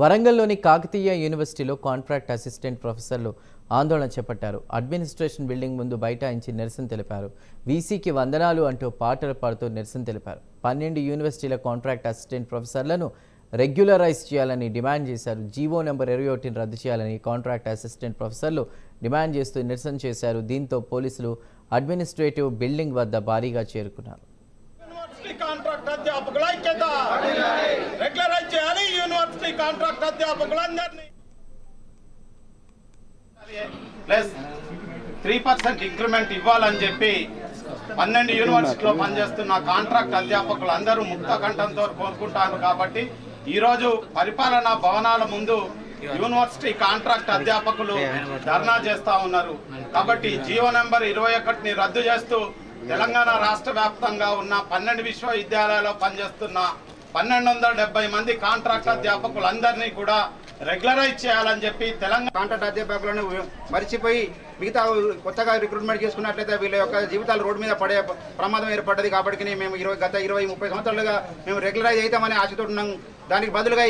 వరంగల్లోని కాకతీయ యూనివర్సిటీలో contract assistant ప్రొఫెసర్లు ఆందోళన చేపట్టారు. అడ్మినిస్ట్రేషన్ బిల్డింగ్ ముందు బైఠాయించి నిరసన తెలిపారు. వీసీకి వందనాలు అంటూ పాటలు పాడుతూ నిరసన తెలిపారు. పన్నెండు యూనివర్సిటీల కాంట్రాక్ట్ అసిస్టెంట్ ప్రొఫెసర్లను రెగ్యులరైజ్ చేయాలని డిమాండ్ చేశారు. జీవో నెంబర్ ఇరవై ఒకటిని రద్దు చేయాలని కాంట్రాక్ట్ అసిస్టెంట్ ప్రొఫెసర్లు డిమాండ్ చేస్తూ నిరసన చేశారు. దీంతో పోలీసులు అడ్మినిస్ట్రేటివ్ బిల్డింగ్ వద్ద భారీగా చేరుకున్నారు యూనివర్సిటీ కాంట్రాక్ట్ అధ్యాపకుల ఐక్యత రెగ్యులరైజ్ చేయాలి university plus three percent increment ఇవ్వాలని చెప్పి పన్నెండు యూనివర్సిటీలో పనిచేస్తున్న కాంట్రాక్ట్ అధ్యాపకులు అందరూ ముక్త కంఠంతో కోరుకుంటారు కాబట్టి ఈరోజు పరిపాలనా భవనాల ముందు యూనివర్సిటీ కాంట్రాక్ట్ అధ్యాపకులు ధర్నా చేస్తా ఉన్నారు. కాబట్టి జీవో నెంబర్ ఇరవై ఒకటిని రద్దు చేస్తూ తెలంగాణ రాష్ట్ర వ్యాప్తంగా ఉన్న పన్నెండు విశ్వవిద్యాలయాల్లో పనిచేస్తున్న పన్నెండు వందల డెబ్బై మంది కాంట్రాక్ట్ అధ్యాపకులందరినీ కూడా రెగ్యులరైజ్ చేయాలని చెప్పి తెలంగాణ కాంట్రాక్ట్ అధ్యాపకులను మర్చిపోయి మిగతా కొత్తగా రిక్రూట్మెంట్ చేసుకున్నట్లయితే వీళ్ళ యొక్క జీవితాలు రోడ్డు మీద పడే ప్రమాదం ఏర్పడ్డది కాబట్టి మేము ఇరవై గత ఇరవై ముప్పై సంవత్సరాలుగా మేము రెగ్యులరైజ్ అవుతామని ఆశతో ఉన్నాం. దానికి బదులుగా